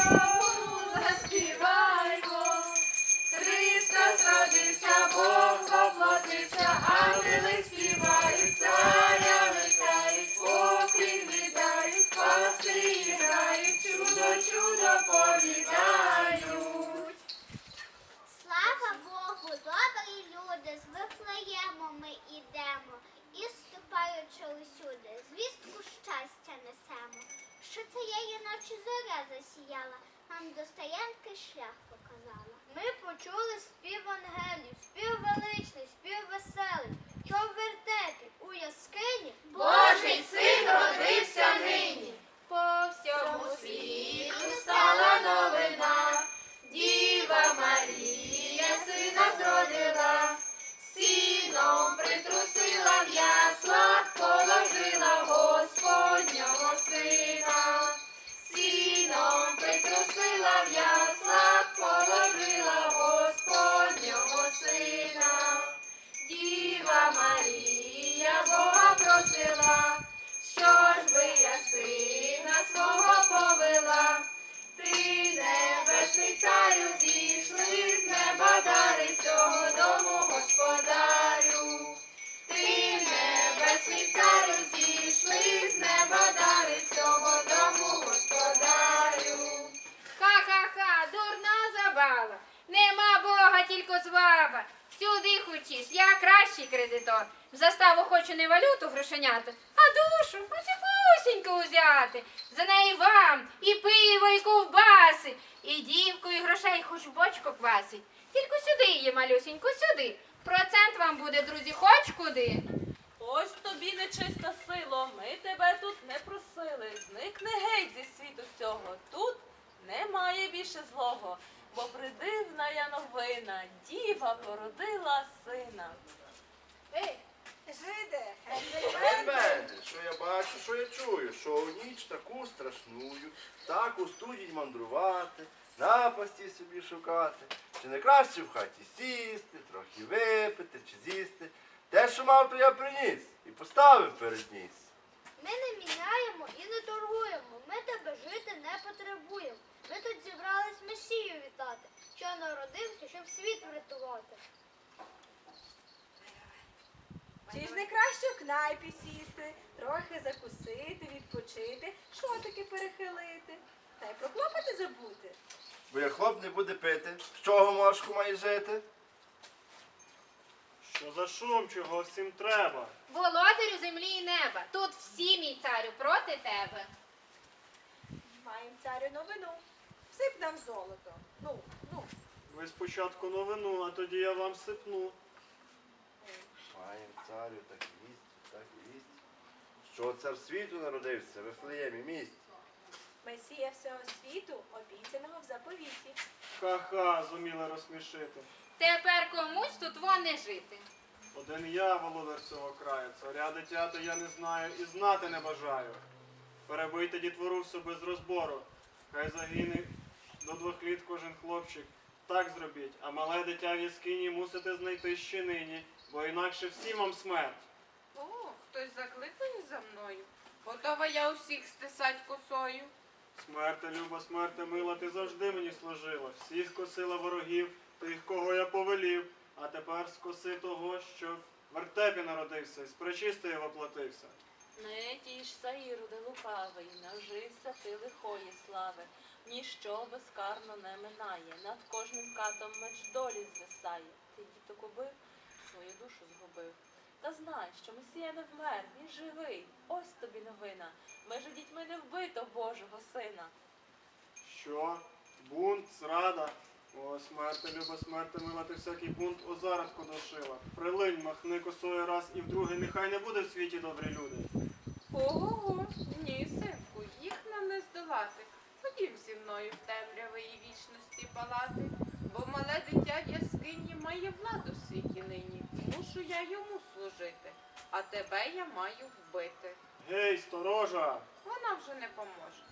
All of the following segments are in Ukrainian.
Thank. Ночі зоря засіяла, нам до стоянки шлях показала. Ми почули спів ангелів, спів величний, спів веселий, що в вертепі у яскині Божий син родився нині. Нема Бога, тільки зваба. Сюди хочеш, я кращий кредитор. В заставу хочу не валюту грошеняту, а душу, посіпусіньку взяти. За неї вам і пиво, і ковбаси, і дівку, і грошей хоч бочку квасить. Тільки сюди її, малюсіньку, сюди. Процент вам буде, друзі, хоч куди. Ось тобі нечиста сило, ми тебе тут не просили. Зникни геть зі світу цього. Тут немає більше злого, придивна я новина, діва породила сина. Ей, жиде, Генбенде, що я бачу, що я чую, що у ніч таку страшную, так у студінь мандрувати, напасті собі шукати. Чи не краще в хаті сісти, трохи випити чи з'їсти? Те, що мав, то я приніс і поставив перед ніс. ми не міняємо і не торгуємо. Ми тебе жити не потребуємо. Ми тут зібрались Месію вітати, що народився, щоб світ врятувати. Чи ж не краще в кнайпі сісти, трохи закусити, відпочити, шотики перехилити, та й про клопоти забути. Бо як хлоп не буде пити, з чого мошку має жити? Що за шум, чого всім треба? Володарю землі і неба. Тут всі, мій царю, проти тебе. Маєм царю новину. Всип нам золото. Ну, ну. Ви спочатку новину, а тоді я вам сипну. Маєм царю так вість, так вість. Що цар світу народився Вифлеємі місті. Месія всього світу, обіцяного в заповіті. Ха-ха, зуміли розсмішити. Тепер комусь тут вон не жити. Один я, володар цього краю, царя дитята я не знаю і знати не бажаю. Перебийте дітвору все без розбору. Хай загине до двох літ кожен хлопчик. Так зробіть, а мале дитя в яскині мусите знайти ще нині, бо інакше всім вам смерть. О, хтось закликає за мною. Готова я усіх стисать косою. Смерте, люба, смерте, мила, ти завжди мені служила. Всіх скосила ворогів, тих, кого я повелів. А тепер скоси того, що в вертепі народився і з пречистою воплотився. Не тішся, Іруде лукавий, навжився ти лихої слави. Ніщо безкарно не минає, над кожним катом меч долі звисає. Ти діток убив, свою душу згубив. Та знай, що Месія не вмер, він живий. Ось тобі новина. Межи дітьми не вбито Божого сина. Що? Бунт, зрада? О, смерте, люба, смерте, мила, ти всякий бунт у зародку дошила. Прилинь, махни косою раз і вдруге, нехай не буде в світі добрі люди. Ого, ні, синку, їх нам не здолати. Ходім зі мною в темряви і вічності палати, бо мале дитя в яскині має владу в світі нині. Мушу я йому служити, а тебе я маю вбити. Гей, сторожа! Вона вже не поможе.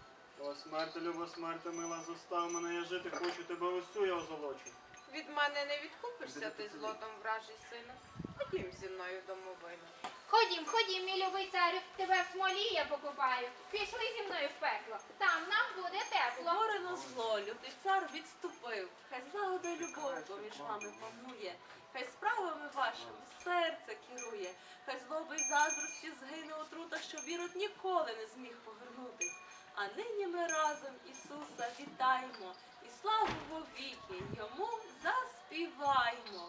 О, смерте, люба, смерте, мила, зостав мене, я жити хочу, тебе усю я озолочу. Від мене не відкупишся ти злотом вражий сина. Ходім зі мною домовину. Ходім, ходім, мій любий царю, тебе в смолі я покупаю. Пішли зі мною в пекло, там нам буде тепло. Горе на зло, лютий цар відступив, хай злагода любов поміж вами панує, хай справами вашими серце керує, хай злоби й заздрості згине отрута, щоб ірод ніколи не зміг повернутись. А нині ми разом Ісуса вітаємо і славу вовіки йому заспіваємо.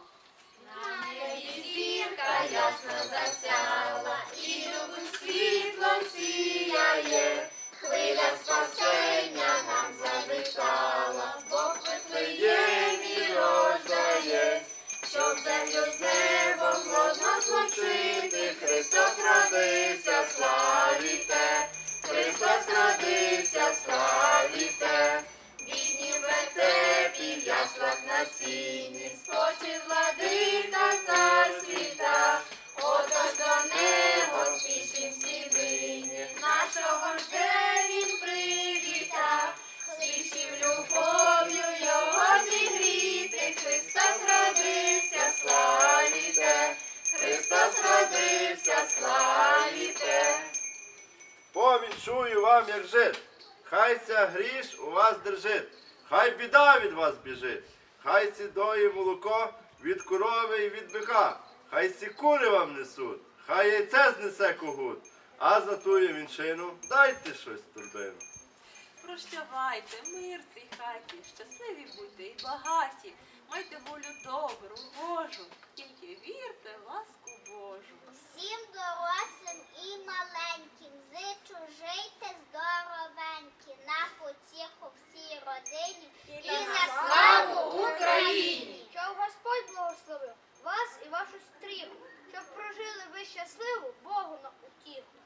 На небі зірка ясно засяла, і любим світлом сіяє, хвиля спасення нам завітала, Бог Вифлеємі рождає, щоб землю з небом можна злучити, Христос родився, славіте, Христос родився, славіте, бідні в вертепі, в яслах на сіні, вам, як жит. Хай ця гріш у вас держить, хай біда від вас біжить, хай сідоє молоко від корови і від бика, хай сі кури вам несуть, хай яйце знесе когут, а за тую вінчину дайте щось турбину. Прощавайте, мир цій хаті, щасливі будьте і багаті, майте волю добру, Божу, тільки вірте ласку Божу. Всім дорослим і маленьким зичу жийте здоровенькі, на потіху всій родині і, на Славу Україні! Щоб Господь благословив вас і вашу стріху, щоб прожили ви щасливо Богу на утіху.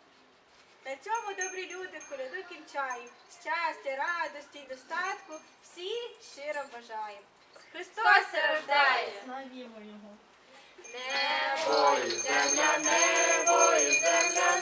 На цьому добрі люди коляду кінчаємо. Щастя, радості й достатку всі щиро бажаємо. Христос рождає! Славімо його! Небо і земля, небо і земля.